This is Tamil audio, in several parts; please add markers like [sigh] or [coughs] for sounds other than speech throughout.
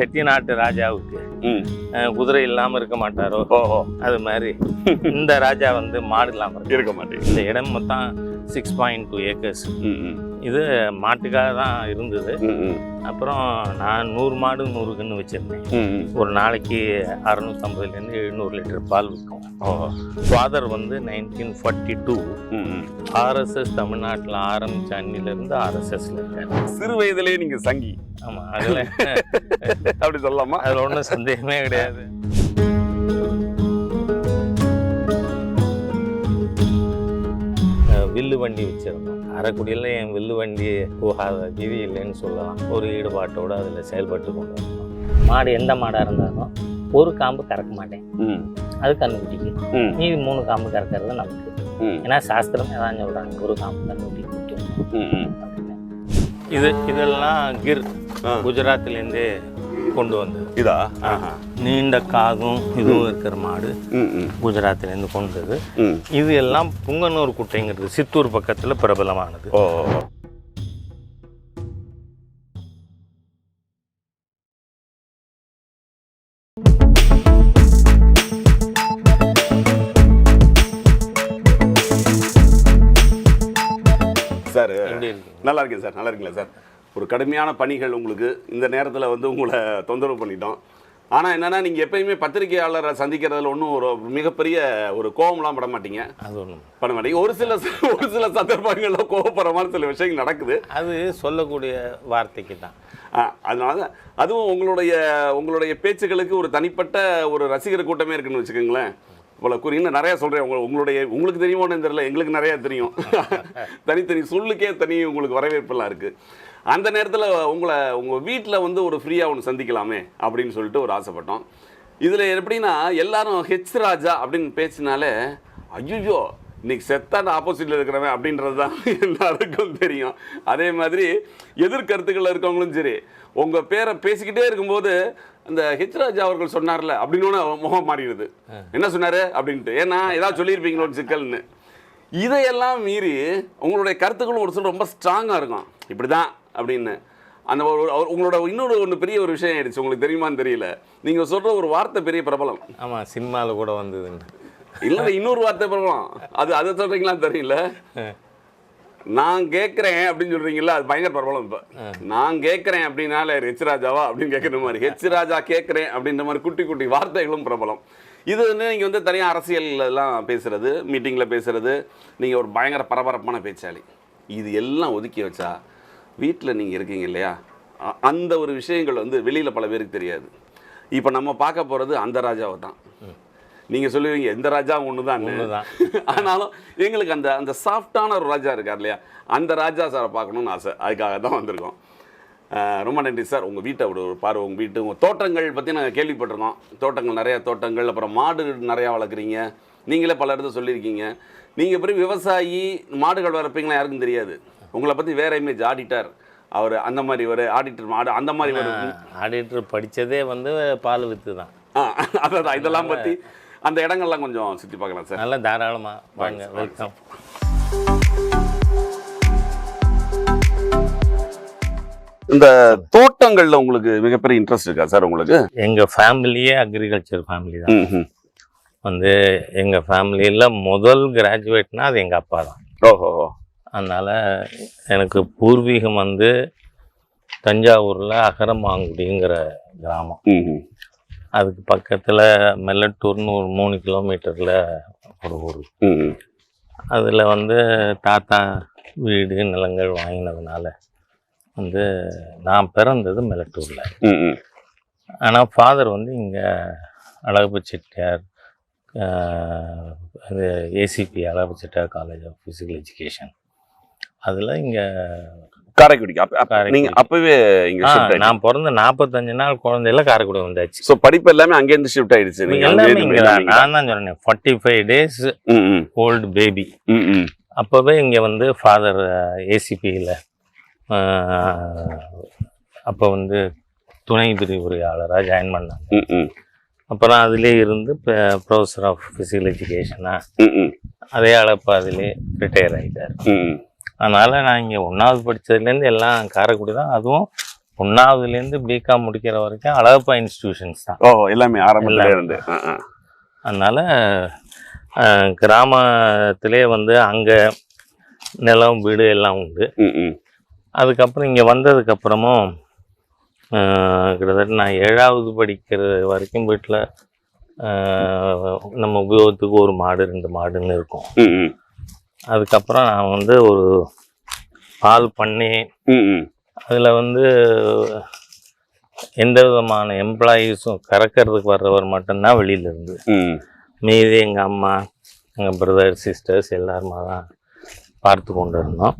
செட்டிநாட்டு ராஜாவுக்கு குதிரை இல்லாம இருக்க மாட்டாரோ? ஓஹோ அது மாதிரி இந்த ராஜா வந்து மாடு இல்லாம இருக்கு மாட்டேங்குது. இந்த இடம் மொத்தம் சிக்ஸ் பாயிண்ட் டூ ஏக்கர்ஸ் இது மாட்டுக்காக தான் இருந்தது. அப்புறம் நான் நூறு மாடு நூறு கன்று வச்சிருந்தேன். ஒரு நாளைக்கு அறுநூத்தம்பதுலேருந்து எழுநூறு லிட்டர் பால் விற்கும். ஃபாதர் வந்து நைன்டீன் ஃபார்ட்டி டூ. ஆர்எஸ்எஸ் தமிழ்நாட்டில் ஆரம்பிச்ச அன்னிலிருந்து ஆர்எஸ்எஸ்ல இருக்காரு. சிறு வயதிலே நீங்க சங்கி. ஆமாம் அதில் [laughs] அப்படி சொல்லலாமா? அதில் ஒன்றும் சந்தேகமே கிடையாது. வில்லு வண்டி வச்சிருந்தோம். அரைக்குடியில் என் வில்லு வண்டி போகாத விதி இல்லைன்னு சொல்லலாம். ஒரு ஈடுபாட்டோடு அதில் செயல்பட்டு கொண்டு வந்தோம். மாடு எந்த மாடாக இருந்தாலும் ஒரு காம்பு கறக்க மாட்டேன். அது கண்ணுக்குட்டிக்கு. மீதி மூணு காம்பு கறக்கிறது நமக்கு. ஏன்னா சாஸ்திரம் ஏதாவது சொல்கிறாங்க ஒரு காம்பு கண்ணுக்குட்டி. அப்படின்னு. இது இதெல்லாம் கிர். குஜராத்லேருந்தே கொண்டு வந்தது இதா? ஆஹா. நீண்ட காதும் இதுவும் இருக்கிற மாடு குஜராத்லேருந்து கொண்டது. இது எல்லாம் புங்கனூர் குட்டைங்கிறது சித்தூர் பக்கத்தில் பிரபலமானது. ஓ. சார் நல்லா இருக்கேன் சார் நல்லா இருக்கீங்களா சார்? ஒரு கடுமையான பணிகள் உங்களுக்கு இந்த நேரத்தில் வந்து உங்களை தொந்தரவு பண்ணிட்டோம். ஆனால் என்னென்னா நீங்கள் எப்பயுமே பத்திரிகையாளரை சந்திக்கிறதுல ஒன்றும் ஒரு மிகப்பெரிய ஒரு கோவம்லாம் பட மாட்டீங்க. அது ஒன்று பண்ண மாட்டீங்க. ஒரு சில ஒரு சில சந்தர்ப்பங்களில் கோவப்படுற மாதிரி சில விஷயங்கள் நடக்குது. அது சொல்லக்கூடிய வார்த்தைக்கு தான். ஆ, அதனால தான் அதுவும் உங்களுடைய உங்களுடைய பேச்சுகளுக்கு ஒரு தனிப்பட்ட ஒரு ரசிகர் கூட்டமே இருக்குன்னு வச்சுக்கோங்களேன். இவ்வளோ குறி இன்னும் நிறையா சொல்கிறேன் உங்க உங்களுடைய உங்களுக்கு தெரியுமோன்னு தெரியல எங்களுக்கு நிறையா தெரியும். [laughs] தனித்தனி சொல்லுக்கே தனி உங்களுக்கு வரவேற்பெல்லாம் இருக்குது அந்த நேரத்தில் உங்களை உங்கள் வீட்டில் வந்து ஒரு ஃப்ரீயாக ஒன்று சந்திக்கலாமே அப்படின்னு சொல்லிட்டு ஒரு ஆசைப்பட்டோம். இதில் எப்படின்னா எல்லாரும் ஹெச் ராஜா அப்படின்னு பேசினாலே ஐயோ இன்னைக்கு செத்தாண்ட ஆப்போசிட்டில் இருக்கிறவன் அப்படின்றது தான் [laughs] எல்லாருக்கும் தெரியும். அதே மாதிரி எதிர்கருத்துக்கள் இருக்கவங்களும் சரி உங்கள் பேரை பேசிக்கிட்டே இருக்கும்போது அந்த ஹெச் ராஜா அவர்கள் சொன்னார்ல அப்படின்னு முகம் மாறிடுது. என்ன சொன்னார்? அப்படின்ட்டு. ஏன்னா ஏதாவது சொல்லியிருப்பீங்களோ சிக்கல்னு. இதையெல்லாம் மீறி உங்களுடைய கருத்துக்கள் ஒரு சில ரொம்ப ஸ்ட்ராங்காக இருக்கும். இப்படி தான் அப்படின்னு. அந்த ஒரு ஒரு- உங்களோட இன்னொரு ஒன்று பெரிய ஒரு விஷயம் ஆயிடுச்சு. உங்களுக்கு தெரியுமான்னு தெரியல. நீங்கள் சொல்கிற ஒரு வார்த்தை பெரிய பிரபலம். ஆமாம் சினிமாவில் கூட வந்ததுன்னு இல்லை இன்னொரு வார்த்தை பிரபலம். அது அதை சொல்கிறீங்களான்னு தெரியல. நான் கேட்குறேன் அப்படின்னு சொல்கிறீங்களா அது பயங்கர பிரபலம் இப்போ. நான் கேட்குறேன் அப்படின்னால ஹெச் ராஜாவா அப்படின்னு கேட்குற மாதிரி. ஹெச் ராஜா கேட்குறேன் அப்படின்ற மாதிரி குட்டி குட்டி வார்த்தைகளும் பிரபலம். இது வந்து நீங்கள் வந்து தனியாக அரசியல்ல எல்லாம் பேசுறது மீட்டிங்கில் பேசுறது நீங்கள் ஒரு பயங்கர பரபரப்பான பேச்சாளி. இது எல்லாம் ஒதுக்கி வச்சா வீட்டில் நீங்கள் இருக்கீங்க இல்லையா? அந்த ஒரு விஷயங்கள் வந்து வெளியில் பல பேருக்கு தெரியாது. இப்போ நம்ம பார்க்க போகிறது அந்த ராஜாவை தான். நீங்கள் சொல்லுவீங்க எந்த ராஜா ஒன்று தான். ஆனாலும் எங்களுக்கு அந்த அந்த சாஃப்டான ஒரு ராஜா இருக்கார் இல்லையா? அந்த ராஜா சாரை பார்க்கணும்னு ஆசை. அதுக்காக தான் வந்திருக்கோம். ரொம்ப நன்றி சார். உங்கள் வீட்டை ஒரு ஒரு பார்வை உங்கள் வீட்டு. உங்கள் தோட்டங்கள் பற்றி நாங்கள் கேள்விப்பட்டிருக்கோம் தோட்டங்கள் நிறையா தோட்டங்கள் அப்புறம் மாடு நிறையா வளர்க்குறீங்க. நீங்களே பல இடத்துல சொல்லியிருக்கீங்க. நீங்கள் எப்படி விவசாயி மாடுகள் வளர்ப்பீங்களா யாருக்கும் தெரியாது. உங்களை பற்றி வேற இமேஜ் ஆடிட்டர் அவர் அந்த மாதிரி ஒரு ஆடிட்டர் மாடு அந்த மாதிரி ஒரு ஆடிட்டர் படித்ததே வந்து பால் வித்து தான். அதான் இதெல்லாம் பற்றி அந்த இடங்கள்லாம் கொஞ்சம் சுற்றி பார்க்கலாம் சார். நல்லா தாராளமாக வாங்க வெல்கம் இந்த தோட்டங்கள்ல உங்களுக்கு மிகப்பெரிய இன்ட்ரெஸ்ட் இருக்கா சார் உங்களுக்கு? எங்கள் ஃபேமிலியே அக்ரிகல்ச்சர் ஃபேமிலி தான். வந்து எங்கள் ஃபேமிலியில் முதல் கிராஜுவேட்னா அது எங்கள் அப்பா தான். ஓஹோ அதனால் எனக்கு பூர்வீகம் வந்து தஞ்சாவூரில் அகரமாங்குடிங்கிற கிராமம். அதுக்கு பக்கத்தில் மெல்லட்டூர்னு ஒரு மூணு கிலோமீட்டரில் ஒரு ஊர். அதில் வந்து தாத்தா வீடு நிலங்கள் வாங்கினதுனால வந்து நான் பிறந்தது மெல்லட்டூரில் ம், ம். ஆனால் ஃபாதர் வந்து இங்கே அழகப்ப செட்டியார் அது ACP Alagappa Chettiar college of physical education அதில் இங்கே காரைக்குடிக்கு. நீங்க அப்பவே இங்க நான் பிறந்த நாற்பத்தஞ்சு நாள் குழந்தையில காரைக்குடி வந்தாச்சு சோ படிப்பு எல்லாமே அங்க இருந்து ஷிஃப்ட் ஆயிடுச்சு. நான் தான் சொன்னேன் forty five days. Old baby. அப்போவே இங்கே வந்து ஃபாதர் ஏசிபியில் அப்போ வந்து துணை பிரிவுரையாளராக ஜாயின் பண்ணாங்க. அப்புறம் அதிலே இருந்து ப்ரொஃபஸர் ஆஃப் ஃபிசிக்கல் எஜுகேஷனாக. அதே அளப்பு அதிலே ரிட்டையர் ஆகிட்டார். அதனால் நான் இங்கே ஒன்றாவது படித்ததுலேருந்து எல்லாம் காரைக்குடி தான் அதுவும் ஒன்றாவதுலேருந்து பிகாம் முடிக்கிற வரைக்கும் அழகப்பா இன்ஸ்டிடியூஷன்ஸ் தான் ஓ எல்லாமே ஆரம்பத்துல. இருந்து. அதனால் கிராமத்திலே வந்து அங்கே நிலம் வீடு எல்லாம் உண்டு. அதுக்கப்புறம் இங்கே வந்ததுக்கப்புறமும் கிட்டத்தட்ட நான் ஏழாவது படிக்கிற வரைக்கும் வீட்டில் நம்ம உபயோகத்துக்கு ஒரு மாடு ரெண்டு மாடுன்னு இருக்கும். அதுக்கப்புறம் நான் வந்து ஒரு பால் பண்ணி. அதில் வந்து எந்த விதமான எம்ப்ளாயீஸும் கறக்கிறதுக்கு வர்றவர் மட்டும்தான் வெளியில இருந்து. மீதி எங்கள் அம்மா எங்கள் பிரதர் சிஸ்டர்ஸ் எல்லாருமா தான் பார்த்து கொண்டு இருந்தோம்.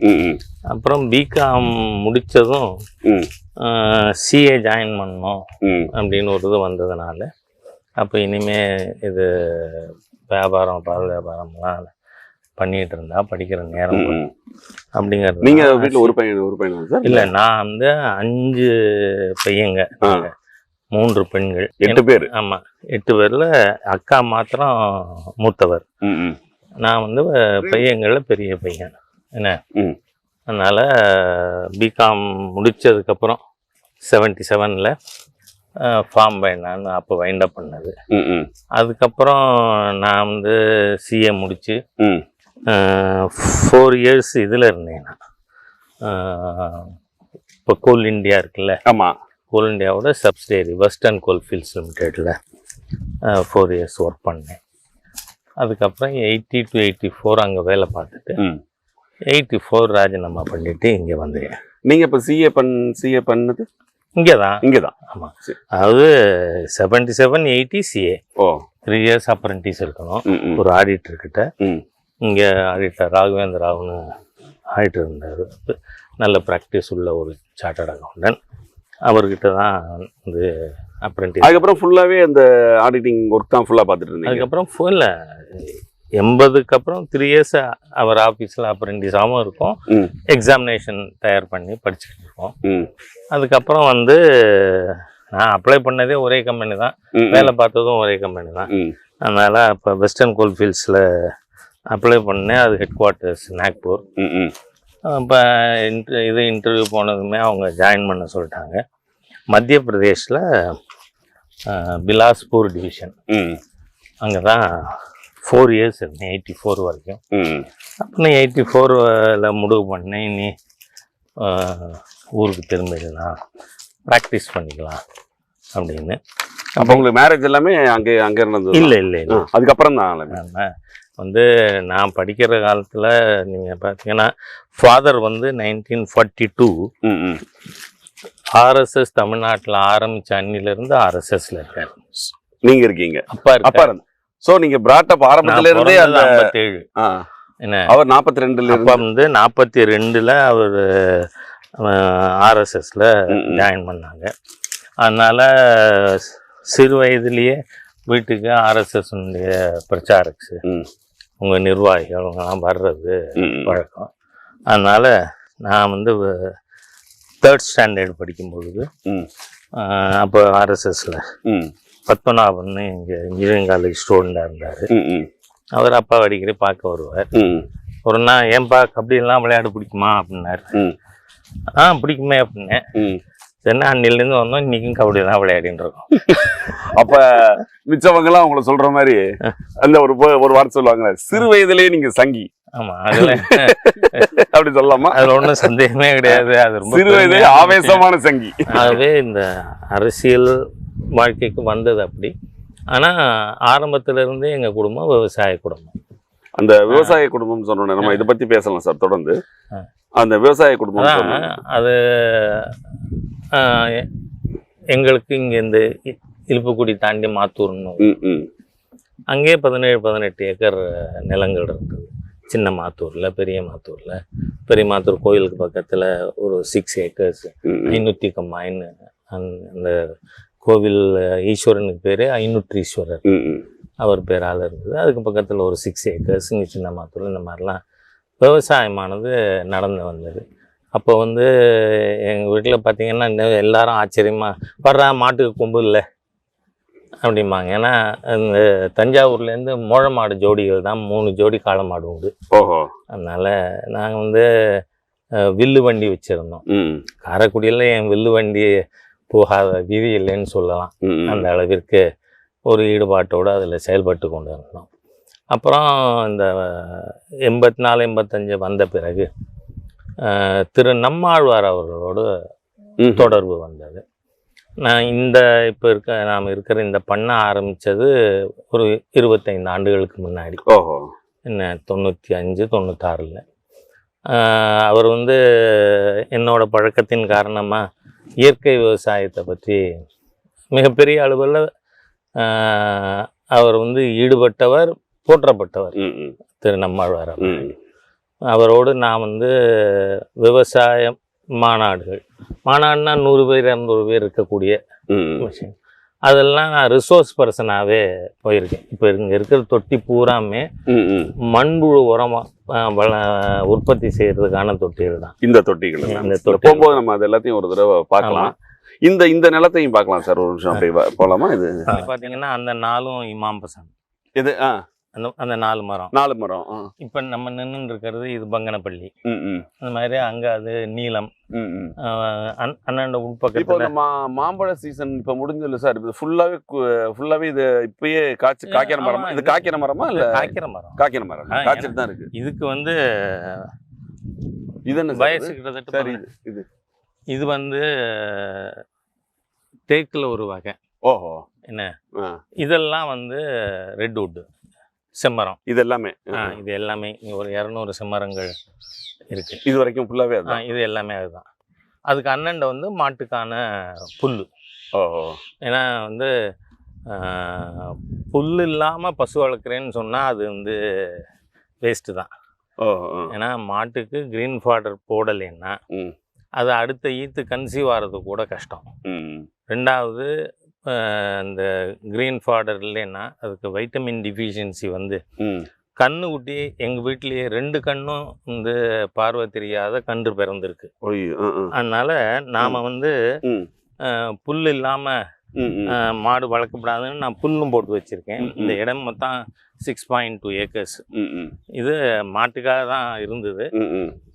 அப்புறம் பிகாம் முடித்ததும். சிஏ ஜாயின் பண்ணோம். அப்படின்னு ஒரு இது வந்ததுனால அப்போ இனிமே இது வியாபாரம் பால் வியாபாரம்லாம் பண்ணிட்டு இருந்தா படிக்கிற நேரம். அப்படிங்கிறது நீங்க வீட்டுல ஒரு பையன் ஒரு பையனா சார் இல்லை நான் வந்து அஞ்சு பையங்க. மூன்று பெண்கள் எட்டு பேர் ஆமா எட்டு பேர்ல அக்கா மாத்திரம் மூத்தவர். நான் வந்து பையங்கள்ல பெரிய பையன் என்ன. அதனால பிகாம் முடிச்சதுக்கப்புறம் செவன்டி செவனில் ஃபார்ம் நான் அப்போ வைண்ட் அப் பண்ணது. அதுக்கப்புறம் நான் வந்து சிஏ முடிச்சு. ஃபோர் இயர்ஸ் இதில் இருந்தேன் நான். இப்போ கோல் இந்தியா இருக்குல்ல? ஆமா. கோல் இந்தியாவோட சப்சிடரி வெஸ்டர்ன் கோல் ஃபீல்ட்ஸ் லிமிடெடில் ஃபோர் இயர்ஸ் ஒர்க் பண்ணேன். அதுக்கப்புறம் எயிட்டி டு எயிட்டி ஃபோர் அங்கே வேலை பார்த்துட்டு. எயிட்டி ஃபோர் ராஜினாமா பண்ணிட்டு இங்கே வந்தேன். நீங்க இப்ப சிஏ பண் சிஏ பண்ணது? இங்கே தான் இங்கதான். ஆமாம் சரி. அதாவது செவன்டி செவன் எயிட்டி சிஏ ஓ. த்ரீ இயர்ஸ் அப்ரண்டிஸ் இருக்கணும். ஒரு ஆடிட்டர் கிட்ட. ம். இங்கே ஆடிட்டர் ராகவேந்திர ராவ்னு இருந்தார் நல்ல ப்ராக்டிஸ் உள்ள ஒரு சார்ட்டர்ட் அக்கௌண்டன்ட் அவர்கிட்ட தான் வந்து அப்ரண்டிஸ் அதுக்கப்புறம் ஃபுல்லாவே அந்த ஆடிட்டிங் ஒர்க் தான் ஃபுல்லா பார்த்துட்டு இருந்தீங்க அதுக்கப்புறம் ஃபுல்ல எண்பதுக்கு அப்புறம் த்ரீ இயர்ஸ் அவர் ஆஃபீஸில் அப்ரெண்டிஸாகவும் இருக்கும். எக்ஸாமினேஷன் தயார் பண்ணி படிச்சுக்கிட்டு இருக்கோம். அதுக்கப்புறம் வந்து நான் அப்ளை பண்ணதே ஒரே கம்பெனி தான். வேலை பார்த்ததும் ஒரே கம்பெனி தான். அதனால் இப்போ வெஸ்டர்ன் கோல்ஃபீல்ட்ஸில் அப்ளை பண்ணேன். அது ஹெட் குவார்ட்டர்ஸ் நாக்பூர். இப்போ இன்ட்ரு இது இன்டர்வியூ போனதுமே அவங்க ஜாயின் பண்ண சொல்லிட்டாங்க. மத்திய பிரதேஷில் பிலாஸ்பூர் டிவிஷன். அங்கே தான் ஃபோர் இயர்ஸ் இருந்தேன். எயிட்டி ஃபோர் வரைக்கும். அப்புறம் எயிட்டி ஃபோரில் முடிவு பண்ணேன். இனி ஊருக்கு திரும்பிடலாம். ப்ராக்டிஸ் பண்ணிக்கலாம். அப்படின்னு. அப்ப உங்களுக்கு மேரேஜ் எல்லாமே அங்கே அங்கே இருந்தது இல்லை இல்லை அதுக்கப்புறம் தான் வந்து நான் படிக்கிற காலத்தில் நீங்கள் பார்த்தீங்கன்னா ஃபாதர் வந்து நைன்டீன் ஃபார்ட்டி டூ. ஆர்எஸ்எஸ் தமிழ்நாட்டில் ஆரம்பித்த அன்னிலிருந்து ஆர்எஸ்எஸ்ல இருக்காரு. நீங்க இருக்கீங்க. அப்பா அப்பா இருக்காரு இருந்து. சோ நீங்க பிராட்டப் ஆரம்பத்துல இருந்தே அந்த ஐம்பத்தேழு. என்ன? அவர் 42 ரெண்டுல அப்பா வந்து நாற்பத்தி ரெண்டில் அவர் ஆர்எஸ்எஸ்ல. ஜாயின் பண்ணாங்க. அதனால சிறு வயதிலேயே வீட்டுக்கு ஆர்எஸ்எஸ் பிரச்சாரக்ஸ் ம். உங்க நிர்வாகிகள் அவங்கெல்லாம் வர்றது. பழக்கம் அதனால நான் வந்து தேர்ட் ஸ்டாண்டர்ட் படிக்கும் பொழுது அப்போ ஆர்எஸ்எஸ்ல. பத்மநாபன் இங்கே இன்ஜினியரிங் காலேஜ் ஸ்டூடெண்டாக இருந்தார். அவர் அப்பா அடிக்கடி பார்க்க வருவார். ஒரு நாள் ஏன்பா கபடியெல்லாம் விளையாட பிடிக்குமா அப்படின்னாரு. ஆ பிடிக்குமே அப்படின்னேன் ம். சரி அன்னிலேருந்து வந்தோம் இன்றைக்கும் கபடி தான் விளையாடின்னு இருக்கோம் [laughs] அப்ப மிச்சவங்க எல்லாம் உங்களை சொல்ற மாதிரி அந்த ஒரு ஒரு வார்த்தை சொல்லுவாங்க சிறு வயதிலேயே நீங்க சங்கி ஆமாம் அதில் [laughs] அப்படி சொல்லலாமா அதில் ஒன்றும் சந்தேகமே கிடையாது அது ரொம்ப சிறு வயதிலே. ஆவேசமான சங்கி ஆகவே இந்த அரசியல் வாழ்க்கைக்கு வந்தது அப்படி ஆனால் ஆரம்பத்துல இருந்தே எங்கள் குடும்பம் விவசாய குடும்பம் அந்த விவசாய குடும்பம் சொன்னோன்னே நம்ம இதை பத்தி பேசலாம் சார் தொடர்ந்து. அந்த விவசாய குடும்பம். அது எங்களுக்கு இங்கே இந்த இ- இலுப்புக்குடி தாண்டி மாத்தூர்னு. அங்கேயே பதினேழு பதினெட்டு ஏக்கர் நிலங்கள் இருந்தது சின்ன மாத்தூரில் பெரிய மாத்தூரில் பெரிய மாத்தூர் கோயிலுக்கு பக்கத்தில் ஒரு சிக்ஸ் ஏக்கர்ஸ். ஐநூற்றி கம்மாயின்னு அந்த- அந்த கோவில் ஈஸ்வரனுக்கு பேர் ஐநூற்றீஸ்வரர். அவர் பேரால் இருந்தது அதுக்கு பக்கத்தில் ஒரு சிக்ஸ் ஏக்கர்ஸ் இங்கே சின்ன மாத்தூர் இந்த மாதிரிலாம் விவசாயமானது நடந்து வந்தது அப்போ வந்து எங்கள் வீட்டில் பார்த்தீங்கன்னா எல்லாரும் ஆச்சரியமாக வர்றா மாட்டுக்கு கொம்பு இல்லை. அப்படிம்பாங்க. ஏன்னா இந்த தஞ்சாவூர்லேருந்து மோழ மாடு ஜோடிகள் தான் மூணு ஜோடி காளை மாடு உண்டு. ஓஹோ. அதனால் நாங்கள் வந்து வில்லு வண்டி வச்சுருந்தோம். காரைக்குடியில் என் வில்லு வண்டி போகாத விதி இல்லைன்னு சொல்லலாம். அந்த அளவிற்கு ஒரு ஈடுபாட்டோடு அதில் செயல்பட்டு கொண்டு இருந்தோம் அப்புறம் இந்த எண்பத்தி நாலு எண்பத்தஞ்சு வந்த பிறகு திரு நம்மாழ்வார் அவர்களோடு. தொடர்பு வந்தது. நான் இந்த இப்போ இருக்க நாம் இருக்கிற இந்த பண்ண ஆரம்பித்தது ஒரு இருபத்தைந்து ஆண்டுகளுக்கு முன்னாடி. ஓஹோ. என்ன தொண்ணூற்றி அஞ்சு தொண்ணூத்தாறில். அவர் வந்து என்னோட பழக்கத்தின் காரணமாக இயற்கை விவசாயத்தை பற்றி மிகப்பெரிய அளவில் அவர் வந்து ஈடுபட்டவர் போற்றப்பட்டவர் ம் அவரோடு நான் வந்து விவசாய மாநாடுகள். மாநாடுனா நூறு பேர் இரநூறு பேர் இருக்கக்கூடிய. விஷயம் அதெல்லாம் நான் ரிசோர்ஸ் பர்சனாகவே போயிருக்கேன். இப்போ இங்கே இருக்கிற தொட்டி பூராமே மண்புழு உரமாக வள உற்பத்தி செய்கிறதுக்கான தொட்டிகள் தான். இந்த தொட்டிகள். இந்த தொட்டிகள். போகும்போது நம்ம அது எல்லாத்தையும் ஒரு தடவை பார்க்கலாம். இந்த இந்த நிலத்தையும் பார்க்கலாம் சார். ஒரு நிமிஷம் அப்படியே வா- போலாமா இது? பார்த்தீங்கன்னா அந்த நாலும் இமாம் பசன் இது ஆ. அந்த அந்த நாலு மரம். நாலு மரம். இப்போ நம்ம நின்று இருக்கிறது இது பங்கனப்பள்ளி. அந்த மாதிரி அங்கே அது நீலம் ம் ம். ஆஹ் அண்- அண்ணாண்ட இப்போ உட்பக்கத்தில் மா மாம்பழ சீசன் இப்போ முடிஞ்சதில்ல சார்? இது ஃபுல்லாவே ஃபுல்லாவே இது இப்பயே காய்ச்சி காய்க்கிற மரமா? இது காய்க்கிற மரமா இல்ல? காய்க்கிற மரம். காய்க்கிற மரம். காய்ச்சிட்டு தான் இருக்கு. இதுக்கு வந்து இது என்ன வயசு? கிட்டத்தட்ட சரி. இது இது. வந்து தேக்கில் ஒரு வகை. ஓஹோ. என்ன. இதெல்லாம் வந்து ரெட்வுட் செம்மரம். இது எல்லாமே இது எல்லாமே ஒரு இரநூறு செம்மரங்கள் இருக்கு. இது வரைக்கும் ஃபுல்லாவே ஆ, அதான் இது எல்லாமே அதுதான். அதுக்கு அண்ணன்ட வந்து மாட்டுக்கான புல் ஓஹோ ஏன்னா வந்து புல் இல்லாமல் பசு வளர்க்குறேன்னு சொன்னால் அது வந்து வேஸ்ட்டு தான். ஆ. ஏன்னா மாட்டுக்கு க்ரீன் ஃபாடர் போடலைன்னா அது அடுத்த ஈத்து கன்சீவ் ஆகிறது கூட கஷ்டம். ரெண்டாவது இந்த க்ரீன் ஃபாடர் இல்லைன்னா அதுக்கு வைட்டமின் டிஃபிஷியன்சி வந்து கண்ணு குட்டி எங்கள் வீட்லேயே ரெண்டு கண்ணும் வந்து பார்வை தெரியாத கன்று பிறந்திருக்கு. அதனால் நாம் வந்து புல் இல்லாமல் மாடு வளர்க்கக்கூடாதுன்னு நான் புல்லும் போட்டு வச்சுருக்கேன். இந்த இடம் மொத்தம் சிக்ஸ் பாயிண்ட் டூ ஏக்கர்ஸ் இது மாட்டுக்காக தான் இருந்தது.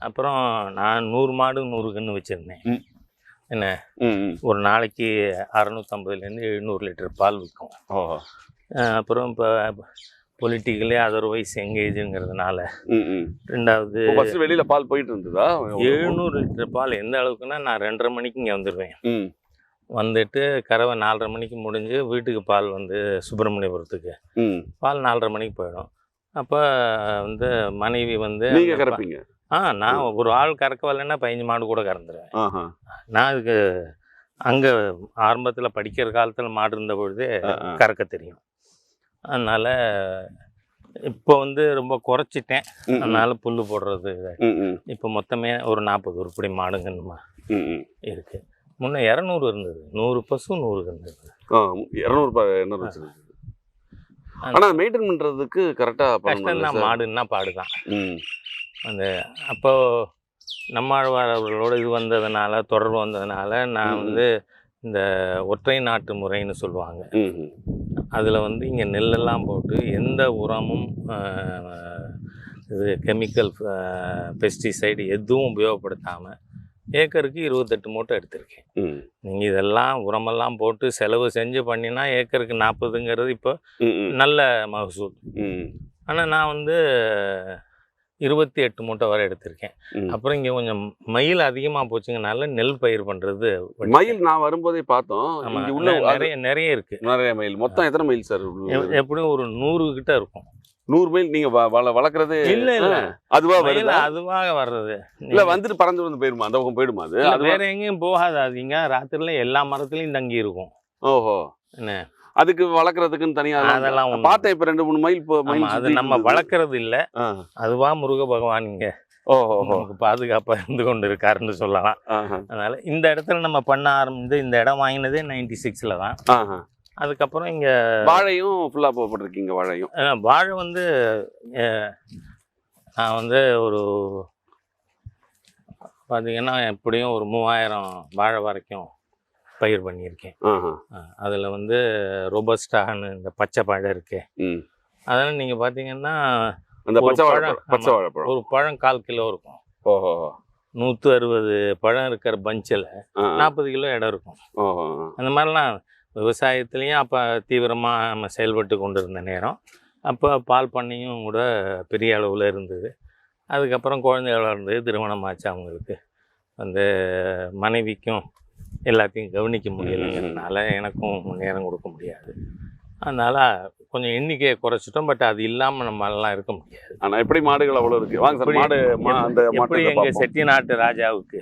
அப்புறம் நான் நூறு மாடு நூறு கன்று வச்சுருந்தேன். என்ன? ஒரு நாளைக்கு அறநூற்றம்பதுலேருந்து எழுநூறு லிட்டர் பால் விற்கும். அப்புறம் இப்போ பொலிட்டிக்கலி அதர்வைஸ் எங்கேஜுங்கிறதுனால ரெண்டாவது வெளியில பால் போயிட்டு இருந்ததா எழுநூறு லிட்டர் பால் எந்த அளவுக்குன்னா நான் ரெண்டரை மணிக்கு இங்கே வந்துடுவேன் வந்துட்டு கறவை நாலரை மணிக்கு முடிஞ்சு வீட்டுக்கு பால் வந்து சுப்பிரமணியபுரத்துக்கு. பால் நாலரை மணிக்கு போயிடும். அப்போ வந்து மனைவி வந்து நீங்க அந்த பா- கறப்பீங்க? ஆ நான் ஒரு ஆள் கறக்க வரலைன்னா பதினஞ்சு மாடு கூட கறந்துருவேன். ஆஹா. நான் அதுக்கு அங்கே ஆரம்பத்தில் படிக்கிற காலத்தில் மாடு இருந்த பொழுதே. கறக்க தெரியும். அதனால் இப்போ வந்து ரொம்ப குறைச்சிட்டேன். அதனால் புல் போடுறது இப்போ மொத்தமே ஒரு நாற்பது உருப்படி மாடுங்கன்னுமா இருக்குது முன்ன இரநூறு இருந்தது. நூறு பசு நூறு இருந்தது இரநூறு என்ன வச்சிருக்கு ஆனா மெயின்டைன் பண்றதுக்கு கரெக்டா கஷ்டம் தான் மாடுன்னா பாடு தான் ம். அந்த அப்போ நம்மாழ்வார் அவர்களோட இது வந்ததுனால தொடர்பு வந்ததுனால நான். வந்து இந்த ஒற்றை நாட்டு முறைன்னு சொல்லுவாங்க. அதில் வந்து இங்கே நெல்லெல்லாம் போட்டு எந்த உரமும் இது கெமிக்கல் பெஸ்டிசைடு எதுவும் உபயோகப்படுத்தாமல் ஏக்கருக்கு இருபத்தெட்டு மூட்டை எடுத்திருக்கேன். நீங்கள் இதெல்லாம் உரமெல்லாம் போட்டு செலவு செஞ்சு பண்ணினா ஏக்கருக்கு நாற்பதுங்கிறது இப்போ நல்ல மகசூல். ஆனால் நான் வந்து இருபத்தி எட்டு மூட்டை வரை எடுத்திருக்கேன். அப்புறம் இங்கே கொஞ்சம் மயில் அதிகமாக போச்சுங்கனால நெல் பயிர் பண்ணுறது மயில் நான் வரும்போதே பார்த்தோம். இங்க உள்ள நிறைய நிறைய இருக்குது நிறைய மயில். மொத்தம் எத்தனை மயில் சார்? எப்படியும் ஒரு நூறு கிட்ட இருக்கும். நூறு மயில் நீங்க வளர்க்கறது இல்ல, இல்ல. அதுவா வருதா? அதுவாக வர்றது. இல்ல வந்துட்டு பறந்து வந்து போயிடுமா அந்த பக்கம் போயிடுமா அது? வேற எங்கேயும் போகாது. அது இங்க ராத்திரில எல்லா மரத்துலயும் தங்கி இருக்கும். ஓஹோ. என்ன? அதுக்கு வளர்க்கறதுக்குன்னு தனியா அதெல்லாம் பார்த்தேன் இப்ப ரெண்டு மூணு மைல் போ- மைல் ஆமா அது நம்ம. வளர்க்கறது இல்ல. அதுவா முருக பகவான் இங்க ஓஹோ நமக்கு பாதுகாப்பா இருந்து கொண்டு இருக்காருன்னு சொல்லலாம். அதனால இந்த இடத்துல நம்ம பண்ண ஆரம்பிச்சு இந்த இடம் வாங்கினதே நைன்டி சிக்ஸ்ல தான். அதுக்கப்புறம் இங்க வாழையும் ஃபுல்லா போட்டிருக்கீங்க வாழையும் வாழை வந்து நான் வந்து ஒரு பார்த்தீங்கன்னா எப்படியும் ஒரு மூவாயிரம் வாழை வரைக்கும் பயிர் பண்ணியிருக்கேன். அதில் வந்து ரொபஸ்டான்னு இந்த பச்சை பழம் இருக்கு. அதெல்லாம் நீங்கள் பார்த்தீங்கன்னா அந்த ஒரு பச்சை பழம், வாழைப்பழம் பச்சை ஆமா. வாழைப்பழம். ஒரு பழம் கால் கிலோ இருக்கும். ஓஹோ. நூற்று அறுபது பழம் இருக்கிற பஞ்சில். நாற்பது கிலோ இடம் இருக்கும். அந்த மாதிரிலாம் விவசாயத்துலேயும் அப்போ தீவிரமாக நம்ம செயல்பட்டு கொண்டு இருந்த நேரம். அப்போ பால் பண்ணையும் கூட பெரிய அளவில் இருந்தது. அதுக்கப்புறம் குழந்தை வளர்ந்து திருமணம் ஆச்சு அவங்களுக்கு. வந்து மனைவிக்கும் எல்லாத்தையும் கவனிக்க முடியலைங்கிறதுனால எனக்கும் நேரம் கொடுக்க முடியாது. அதனால் கொஞ்சம் எண்ணிக்கையை குறைச்சிட்டோம். பட் அது இல்லாமல் நம்மளாலாம் இருக்க முடியாது. ஆனா எப்படி மாடுகள் அவ்வளவு இருக்கு? வாங்க சார் மாடு அந்த எப்படி எங்கள். செட்டிநாட்டு ராஜாவுக்கு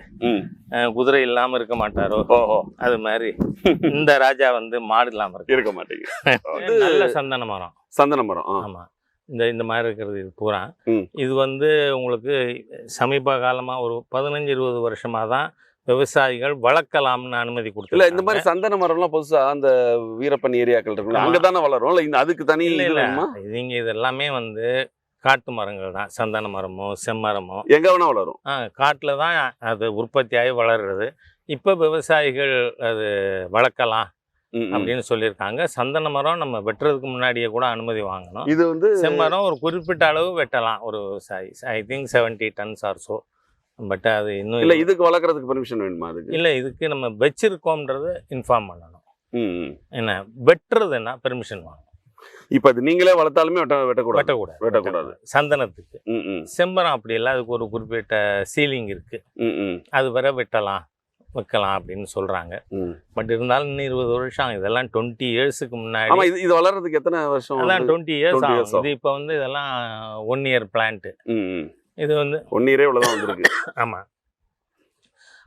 குதிரை இல்லாமல் இருக்க மாட்டாரோ? ஓஹோ. அது மாதிரி [laughs] இந்த ராஜா வந்து மாடு இல்லாமல் இருக்கு இருக்க மாட்டேங்குது. நல்ல சந்தன மரம். சந்தன மரம். ஆமாம் இந்த இந்த மாதிரி இருக்கிறது இது பூரா. இது வந்து உங்களுக்கு சமீப காலமாக ஒரு பதினஞ்சு இருபது வருஷமாக தான் விவசாயிகள் வளர்க்கலாம்னு அனுமதி இல்ல கொடுத்து இந்த மாதிரி சந்தன மரம்லாம் புதுசா அந்த வீரப்பன் ஏரியாக்கள் இருக்குல்ல ஆமா. அங்கதானே வளரும்? இல்ல இந்த அதுக்கு தனி இல்லை இல்லை. இதுங்க இது எல்லாமே வந்து காட்டு மரங்கள் தான் சந்தன மரமோ செம்மரமோ. எங்க வேணா வளரும். ஆ காட்டில் தான் அது உற்பத்தியாகி வளர்றது இப்போ விவசாயிகள் அது வளர்க்கலாம். அப்படின்னு சொல்லியிருக்காங்க. சந்தன மரம் நம்ம வெட்டுறதுக்கு முன்னாடியே கூட அனுமதி வாங்கணும். இது வந்து செம்மரம் ஒரு குறிப்பிட்ட அளவு வெட்டலாம் ஒரு விவசாயி I think seventy tons are so but அது இன்னும் இல்ல இதுக்கு வளர்க்கறதுக்கு பெர்மிஷன் வேணுமா அதுக்கு இல்லை இதுக்கு நம்ம வச்சிருக்கோம்ன்றது இன்ஃபார்ம் பண்ணணும் ம், ம். என்ன வெட்டுறதுன்னா பெர்மிஷன் வாங்கணும் இப்ப இது நீங்களே வளர்த்தாலுமே வெட்ட வெட்டக்கூடாது வெட்டக்கூடாது வெட்டக்கூடாது. சந்தனத்துக்கு. செம்பரம் அப்படி இல்லை அதுக்கு ஒரு குறிப்பிட்ட சீலிங் இருக்கு. அது வரை வெட்டலாம் வைக்கலாம் அப்படின்னு சொல்றாங்க. பட் இருந்தாலும் இன்னும் இருபது வருஷம். இதெல்லாம் டுவெண்ட்டி இயர்ஸுக்கு முன்னாடி இது இது வளர்றதுக்கு எத்தனை வருஷம் அதான்? டுவெண்ட்டி இயர்ஸ் 20 years ஆகும் இது இப்போ வந்து இதெல்லாம் ஒன் இயர் பிளான்ட் ம், ம். இது வந்து ஒன் இயரே இவ்வளவுதான் வந்திருக்கு. [coughs] ஆமாம்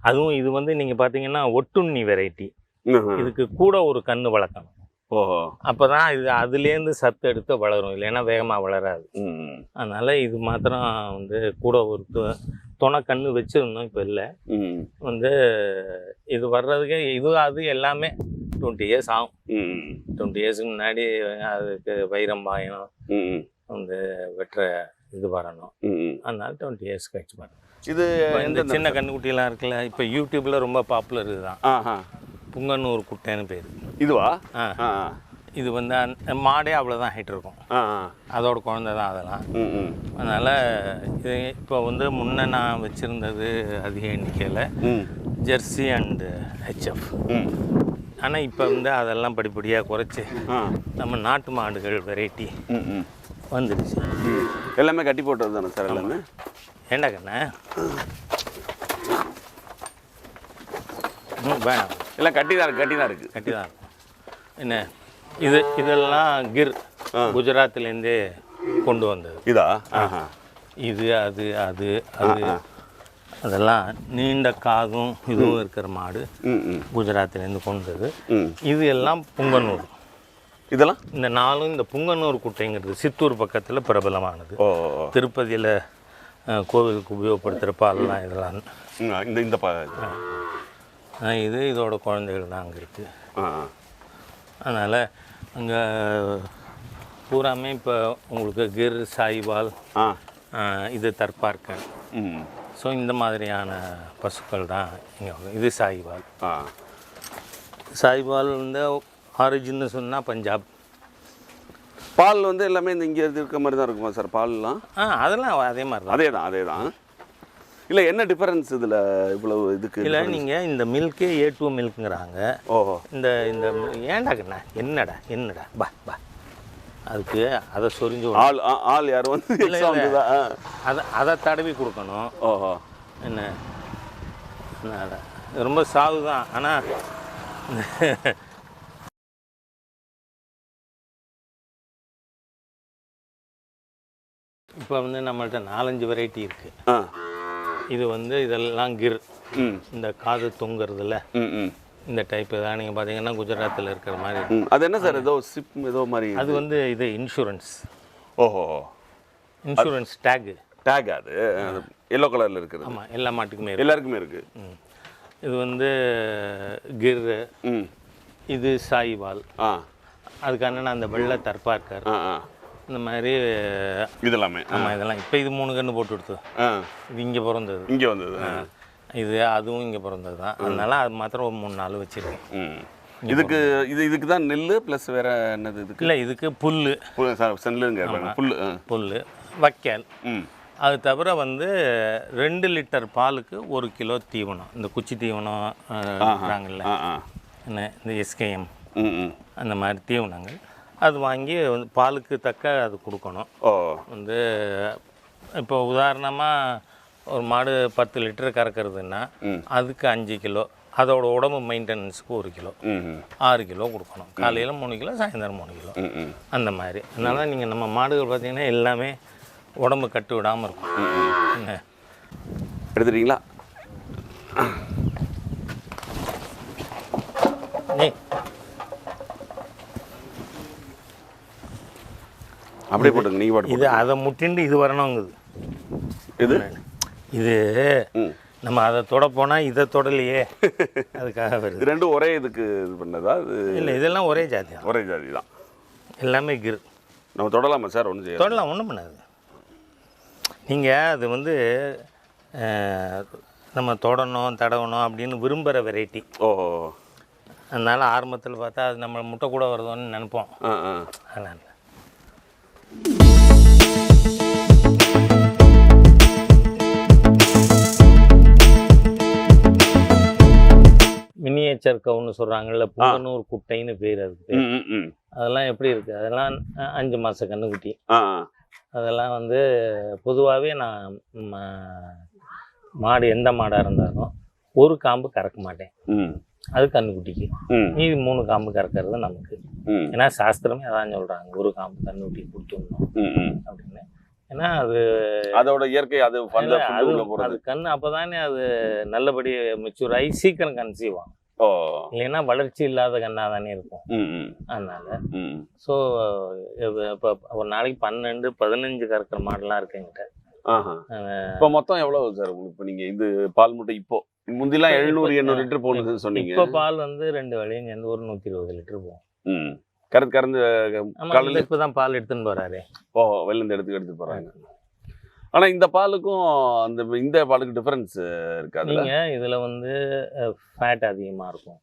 அதுவும் இது வந்து நீங்கள் பார்த்தீங்கன்னா ஒட்டுண்ணி வெரைட்டி. இதுக்கு கூட ஒரு கன்று வளர்க்கணும் ஓஹோ. அப்போ தான் இது அதுலேருந்து சத்து எடுத்து வளரும். இல்லைன்னா வேகமாக வளராது. அதனால் இது மாத்திரம் வந்து கூட ஒரு துணை கன்று வச்சிருந்தோம் இப்போ இல்லை. வந்து இது வர்றதுக்கு இது அது எல்லாமே டுவெண்ட்டி இயர்ஸ் ஆகும். டுவெண்ட்டி இயர்ஸ்க்கு முன்னாடி அதுக்கு வைரம் பாயம் ம், ம். வந்து வெட்டுற இது வரணும். அதனால டுவெண்ட்டி இயர்ஸ் கழிச்சு வரணும். இது இந்த சின்ன கண்ணுக்குட்டியெல்லாம் இருக்குல்ல இப்போ யூடியூப்ல ரொம்ப பாப்புலர் இதுதான். ஆஹா. புங்கன்னூர் குட்டைன்னு பேர். இதுவா? இது வந்து மாடே அவ்வளோதான் ஹைட் இருக்கும். அதோட குழந்தை தான் அதெல்லாம். அதனால் இது இப்போ வந்து முன்ன நான் வச்சுருந்தது அதிக எண்ணிக்கையில் ஜெர்சி அண்டு ஹெச்எஃப். ஆனால் இப்போ வந்து அதெல்லாம் படிப்படியாக குறைச்சி. நம்ம நாட்டு மாடுகள் வெரைட்டி. வந்துடுச்சு. எல்லாமே கட்டி போட்டது தானே சார் எல்லாமே? ஏண்டா கண்ணே? வேணாம். எல்லாம் கட்டி தான் கட்டி தான் இருக்கு. கட்டி தான் இருக்கும் என்ன இது இதெல்லாம் கிர். குஜராத்லேருந்தே கொண்டு வந்தது. இதா? இது அது அது அது. அதெல்லாம் நீண்ட காதும் இதுவும் இருக்கிற மாடு குஜராத்லேருந்து கொண்டு வந்தது. ம். இது எல்லாம் புங்கனூர். இதெல்லாம்? இந்த நாளும் இந்த புங்கனூர் குட்டைங்கிறது சித்தூர் பக்கத்தில் பிரபலமானது. ஓ திருப்பதியில் கோவிலுக்கு உபயோகப்படுத்துகிற பால்லாம் இதெல்லாம். இந்த இந்த பா இது. இதோட குழந்தைகள் தான் அங்கே இருக்குது. அதனால் அங்கே பூராமே இப்போ உங்களுக்கு கிர் சாய்வால் இது தற்பார்க்கன் ம். ஸோ இந்த மாதிரியான பசுக்கள் தான் இங்கே இது சாய்வால். சாய்வால் வந்து ஆரிஜின்னு சொன்னால் பஞ்சாப். பால் வந்து எல்லாமே இந்த இங்கே இருக்க மாதிரி தான் இருக்குமா சார் பால்லாம்? ஆ அதெல்லாம் அதே மாதிரி தான் அதே தான் அதே தான் இல்லை என்ன டிஃபரன்ஸ் இதில் இவ்வளவு இதுக்கு இல்லை? நீங்கள் இந்த மில்கே ஏ டூ மில்க்குங்கிறாங்க ஓஹோ. இந்த இந்த ஏன்டா கண்ணா என்னடா என்னடா? பா பா அதுக்கு அதை சொரிஞ்சு. ஆள் ஆ- ஆள் யாரும் வந்து. அதை அதை தடவி கொடுக்கணும். ஓஹோ. என்ன? ரொம்ப சாவு தான் ஆனால் இப்போ வந்து நம்மள்ட்ட நாலஞ்சு வெரைட்டி இருக்குது இது வந்து இதெல்லாம் கிர். இந்த காது தொங்குறதுல. இந்த டைப் தான் நீங்கள் பார்த்தீங்கன்னா குஜராத்தில் இருக்கிற மாதிரி அது என்ன சார்? ஏதோ சிப் ஏதோ மாதிரி அது வந்து இது இன்சூரன்ஸ் ஓஹோ. இன்சூரன்ஸ் டேகு டேக் அது. எல்லோ கலரில் இருக்குது ஆமாம் எல்லா மாட்டுக்குமே இருக்கு. எல்லாருக்குமே இருக்கு. ம். இது வந்து கிர். இது சாயிவால். ஆ. அதுக்கான அந்த வெள்ளை ஆ. இந்த மாதிரி இதெல்லாமே ஆமாம் இதெல்லாம். இப்போ இது மூணு கன்று போட்டு கொடுத்து ஆ. இது இங்கே பிறந்தது. இங்கே வந்தது. இது அதுவும் இங்கே பிறந்தது தான். அதனால அது மாத்திரம் ஒரு மூணு நாள் வச்சுருக்கேன். இதுக்கு இது இதுக்கு தான் நெல் ப்ளஸ் வேற என்னது இதுக்கு? இல்லை இதுக்கு புல் செல்லுங்க புல் புல் வைக்கல். அது தவிர வந்து ரெண்டு லிட்டர் பாலுக்கு ஒரு கிலோ தீவனம். இந்த குச்சி தீவனம் இருக்கிறாங்கல்ல என்ன இந்த எஸ்கேஎம் அந்த மாதிரி தீவனங்கள். அது வாங்கி வந்து பாலுக்கு தக்க அது கொடுக்கணும். ஓ. வந்து இப்போ உதாரணமாக ஒரு மாடு பத்து லிட்டர் கறக்கிறதுன்னா. அதுக்கு அஞ்சு கிலோ அதோட உடம்பு மெயின்டெனன்ஸுக்கு ஒரு கிலோ. ஆறு கிலோ கொடுக்கணும். காலையில் மூணு கிலோ சாயந்தரம் மூணு கிலோ. அந்த மாதிரி. அதனால தான் நீங்கள் நம்ம மாடுகள் பார்த்தீங்கன்னா எல்லாமே உடம்பு கட்டு விடாமல் இருக்கும். எடுத்துட்டீங்களா? நீ அப்படியே போட்டுங்க நீங்கள் பாட்டு இது அதை முட்டிண்டு இது வரணுங்குது. இது? இது நம்ம அதை தொட போனால் இதை தொடலையே. [laughs] அதுக்காக வருது. இது ரெண்டும் ஒரே இதுக்கு இது பண்ணதா? இல்லை இதெல்லாம் ஒரே ஜாதி தான் ஒரே ஜாதி தான் எல்லாமே கிர். நம்ம தொடலாமா சார்? ஒன்றும் செய்யாது. தொடலாம் ஒன்றும் பண்ணாது. நீங்கள் அது வந்து நம்ம தொடணும் தடவணும் அப்படின்னு விரும்புகிற வெரைட்டி ஓ. அதனால் ஆரம்பத்தில் பார்த்தா அது நம்ம முட்டை கூட வருதோன்னு நினைப்போம். அதனால். மினியேச்சர் கவுன்னு சொல்கிறாங்கல்ல புங்கனூர் குட்டைன்னு பேர் அதுக்கு அதெல்லாம் எப்படி இருக்குது அதெல்லாம் அஞ்சு ஆ ஆ. அதெல்லாம் வந்து பொதுவாகவே நான் மாடு எந்த மாடாக இருந்தாலும் ஒரு காம்பு கறக்க மாட்டேன். அது கன்றுக்குட்டிக்கு ம். மீதி மூணு காம்பு கறக்கிறது நமக்கு. ஏன்னா சாஸ்திரமே அதான் சொல்கிறாங்க ஒரு காம்பு கன்றுக்குட்டி கொடுத்துடணும் அப்படின்னு. ஏன்னா அது அதோட இயற்கை அது அது கண் அப்போதானே அது நல்லபடி மெச்சூர் ஆகி சீக்கிரம் கன்சீவ் ஆகும். இல்லைன்னா வளர்ச்சி இல்லாத கண்ணாக தானே இருக்கும். அதனால ஸோ இப்போ ஒரு நாளைக்கு பன்னெண்டு பதினஞ்சு கறக்கிற மாடெல்லாம் இருக்கு என்கிட்ட. இப்போ மொத்தம் எவ்வளவு சார் உங்களுக்கு? இப்போ நீங்கள் இது பால் முட்டை இப்போ? முந்திலாம் எழுநூறு எண்ணூறு லிட்டர் போகணுன்னு சொன்னீங்க. இப்போ பால் வந்து ரெண்டு வேலையும் சேர்ந்து ஒரு நூற்றி இருபது லிட்டர் போகும் கறந்து கறந்து காலையில இப்போ தான் பால் எடுத்துன்னு போகிறாரு ஓ வெளில இருந்து எடுத்து எடுத்து போகிறாங்க ஆனால் இந்த பாலுக்கும் அந்த இந்த பாலுக்கு டிஃபரன்ஸ் இருக்காது நீங்கள் இதில் வந்து ஃபேட் அதிகமாக இருக்கும்.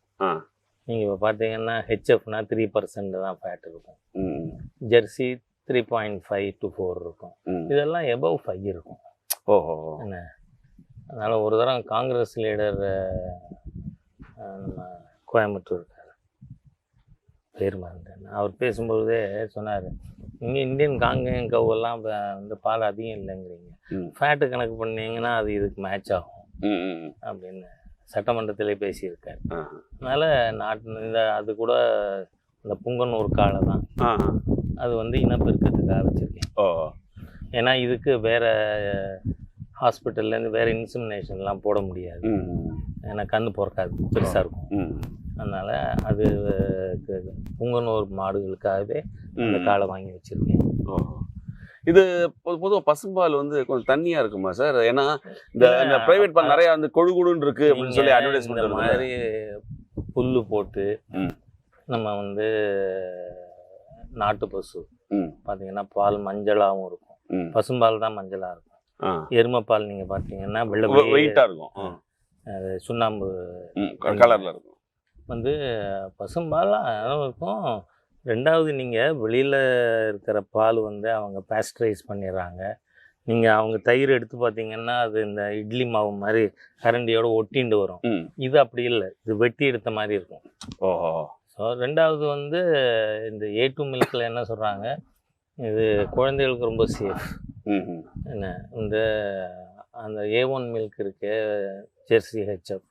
நீங்கள் இப்போ பார்த்தீங்கன்னா ஹெச்எஃப்னா த்ரீ பர்சன்ட் தான் ஃபேட் இருக்கும். Jersey three point five to four இருக்கும். இதெல்லாம் எபவ் ஃபைவ் இருக்கும். ஓஹோ. என்ன? அதனால் ஒரு தரம் காங்கிரஸ் லீடர் நம்ம கோயம்புத்தூர் இருக்கார். பேர் மறந்தேன் அவர் பேசும்போதே சொன்னார் இங்கே இந்தியன் காங்கேயம் கவ்வெல்லாம் இப்போ வந்து பால் அதிகம் இல்லைங்கிறீங்க. ஃபேட்டு கணக்கு பண்ணீங்கன்னா அது இதுக்கு மேட்ச் ஆகும். அப்படின்னு சட்டமன்றத்திலே பேசியிருக்கார். அதனால் நாட்டு இந்த அது கூட இந்த புங்கனூர் காலை தான். அது வந்து இனப்பெருக்கத்துக்காக வச்சுருக்கேன். ஏன்னா இதுக்கு வேறு ஹாஸ்பிட்டல்லேருந்து வேறு இன்சிமினேஷன்லாம் போட முடியாது. ஏன்னா கண்ணு பொறக்காது பெருசாக இருக்கும். அதனால் அது புங்கனூர் மாடுகளுக்காகவே அந்த. காலை வாங்கி வச்சுருக்கேன். இது பொதுவாக பசும்பால் வந்து கொஞ்சம் தண்ணியா இருக்குமா சார்? ஏன்னா இந்த பிரைவேட் பால் நிறைய வந்து கொழு கொழுன்னு இருக்கு அப்படின்னு சொல்லி அட்வர்டைஸ்மெண்ட் மாதிரி புல்லு போட்டு. நம்ம வந்து நாட்டு பசு பார்த்தீங்கன்னா பால் மஞ்சளாகவும் இருக்கும். பசும்பால் தான் மஞ்சளாக இருக்கும். எருமைப்பால் நீங்கள் பார்த்தீங்கன்னா வெள்ளை வெயிட்டா இருக்கும். சுண்ணாம்பு கலர்ல இருக்கும். வந்து பசும்பால் அதுவும் இருக்கும். ரெண்டாவது நீங்கள் வெளியில் இருக்கிற பால் வந்து அவங்க பேஸ்டரைஸ் பண்ணிடுறாங்க. நீங்கள் அவங்க தயிர் எடுத்து பார்த்தீங்கன்னா அது இந்த இட்லி மாவு மாதிரி கரண்டியோட ஒட்டிண்டு வரும். இது அப்படி இல்லை. இது வெட்டி எடுத்த மாதிரி இருக்கும். ஓஹோ. ஸோ ரெண்டாவது வந்து இந்த ஏ டூ மில்கில் என்ன சொல்கிறாங்க இது குழந்தைகளுக்கு ரொம்ப சேஃப் என்ன இந்த அந்த ஏ ஒன் மில்க் இருக்கு ஜெர்சி ஹெச்எஃப்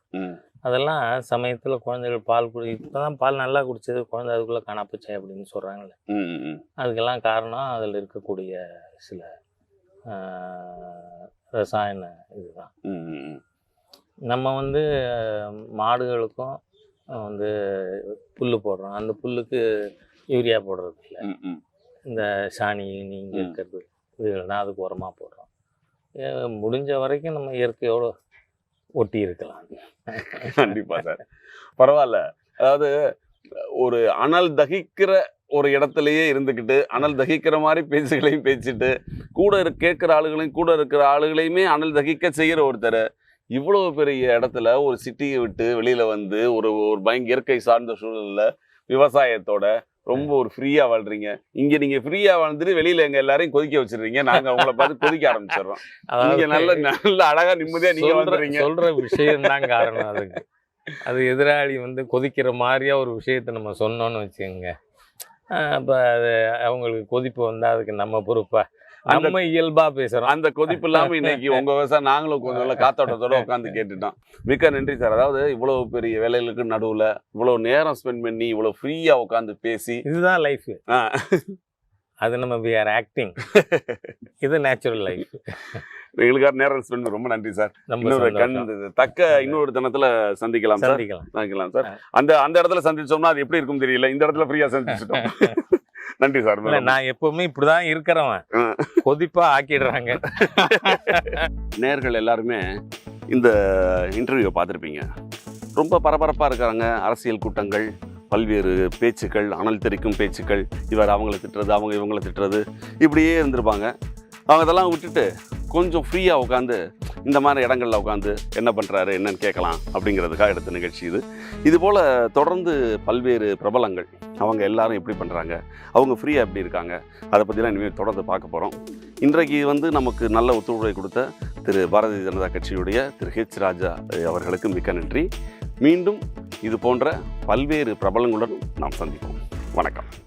அதெல்லாம் சமயத்தில் குழந்தைகள் பால் குடி இப்போ தான் பால் நல்லா குடிச்சது குழந்தை அதுக்குள்ளே காணாப்போச்சே அப்படின்னு சொல்கிறாங்களே அதுக்கெல்லாம் காரணம் அதில் இருக்கக்கூடிய சில ரசாயன இதுதான். நம்ம வந்து மாடுகளுக்கும் வந்து புல்லு போடுறோம். அந்த புல்லுக்கு யூரியா போடுறது இல்லை. இந்த சாணி நீங்கள் ம். இருக்கிறது. இது இல்லைன்னா அதுக்கு உரமாக போடுறோம் முடிஞ்ச வரைக்கும் நம்ம இயற்கையோடு ஒட்டி இருக்கலாம். கண்டிப்பாக சார். பரவாயில்ல. அதாவது ஒரு அனல் தகிக்கிற ஒரு இடத்துலையே இருந்துக்கிட்டு அனல் தகிக்கிற மாதிரி பேச்சுகளையும் பேசிட்டு கூட கேட்குற ஆளுகளையும் கூட இருக்கிற ஆளுகளையுமே அனல் தகிக்க செய்கிற ஒருத்தர் இவ்வளோ பெரிய இடத்துல ஒரு சிட்டியை விட்டு வெளியில் வந்து ஒரு ஒரு பயங்க இயற்கை சார்ந்த சூழலில் விவசாயத்தோட ரொம்ப ஒரு ஃப்ரீயா வாழ்றீங்க. இங்க நீங்க ஃப்ரீயா வாழ்ந்துட்டு வெளியில எங்க எல்லாரையும் கொதிக்க வச்சிடுறீங்க. நாங்க உங்களை பார்த்து கொதிக்க ஆரம்பிச்சிடுறோம். நீங்க நல்ல [laughs] நல்ல அழகா நிம்மதியா நீங்க வந்துடுறீங்க. சொல்ற விஷயம் தான் காரணம் அதுக்கு. அது எதிராளி வந்து கொதிக்கிற மாதிரியா ஒரு விஷயத்த நம்ம சொன்னோம்னு வச்சுக்கோங்க. அப்போ அது அவங்களுக்கு கொதிப்பு வந்தால் அதுக்கு நம்ம பொறுப்பா? நம்ம இயல்பா பேசுறோம். அந்த கொதிப்பு இல்லாம இன்னைக்கு உங்க விவசாயம் நாங்களும் கொஞ்சம் [laughs] காத்தோட்டத்தோட உட்காந்து கேட்டுட்டோம். மிக்க நன்றி சார். அதாவது இவ்வளவு பெரிய வேலைகளுக்கு நடுவுல இவ்வளவு நேரம் ஸ்பெண்ட் பண்ணி இவ்வளவு ஃப்ரீயா உட்காந்து பேசி இதுதான் லைஃப் அது நம்ம வி ஆர் ஆக்டிங் இது நேச்சுரல் லைஃப் எங்களுக்காக நேரம் ஸ்பெண்ட் ரொம்ப நன்றி சார். இன்னொரு கண். தக்க இன்னொரு தினத்துல சந்திக்கலாம் சார். சந்திக்கலாம். சார். அந்த அந்த இடத்துல சந்திச்சோம்னா அது எப்படி இருக்கும் தெரியல. இந்த இடத்துல ஃப்ரீயா சந்திச்சிட்டோம். [laughs] நன்றி சார். நான் எப்பவுமே இப்படிதான் இருக்கிறவன். கொதிப்பா ஆக்கிடுறாங்க. நேர்கள் எல்லாருமே இந்த இன்டர்வியூவை பார்த்துருப்பீங்க. ரொம்ப பரபரப்பாக இருக்கிறாங்க அரசியல் கூட்டங்கள் பல்வேறு பேச்சுக்கள் அனல் தெரிக்கும் பேச்சுக்கள். இவர் அவங்கள திட்டுறது அவங்க இவங்கள திட்டுறது. இப்படியே இருந்திருப்பாங்க. அவங்க அதெல்லாம் விட்டுட்டு கொஞ்சம் ஃப்ரீயாக உட்காந்து இந்த மாதிரி இடங்கள்ல உட்காந்து என்ன பண்ணுறாரு என்னன்னு கேட்கலாம் அப்படிங்கிறதுக்காக எடுத்த நிகழ்ச்சி இது. இது போல் தொடர்ந்து பல்வேறு பிரபலங்கள் அவங்க எல்லாரும் எப்படி பண்ணுறாங்க அவங்க ஃப்ரீயாக எப்படி இருக்காங்க அதை பற்றிலாம் இனிமேல் தொடர்ந்து பார்க்க போகிறோம் இன்றைக்கு வந்து நமக்கு நல்ல ஒத்துழைப்பை கொடுத்த திரு பாரதிய ஜனதா கட்சியுடைய திரு ஹெச் ராஜா அவர்களுக்கு மிக்க நன்றி. மீண்டும் இது போன்ற பல்வேறு பிரபலங்களுடன் நாம் சந்திப்போம். வணக்கம்.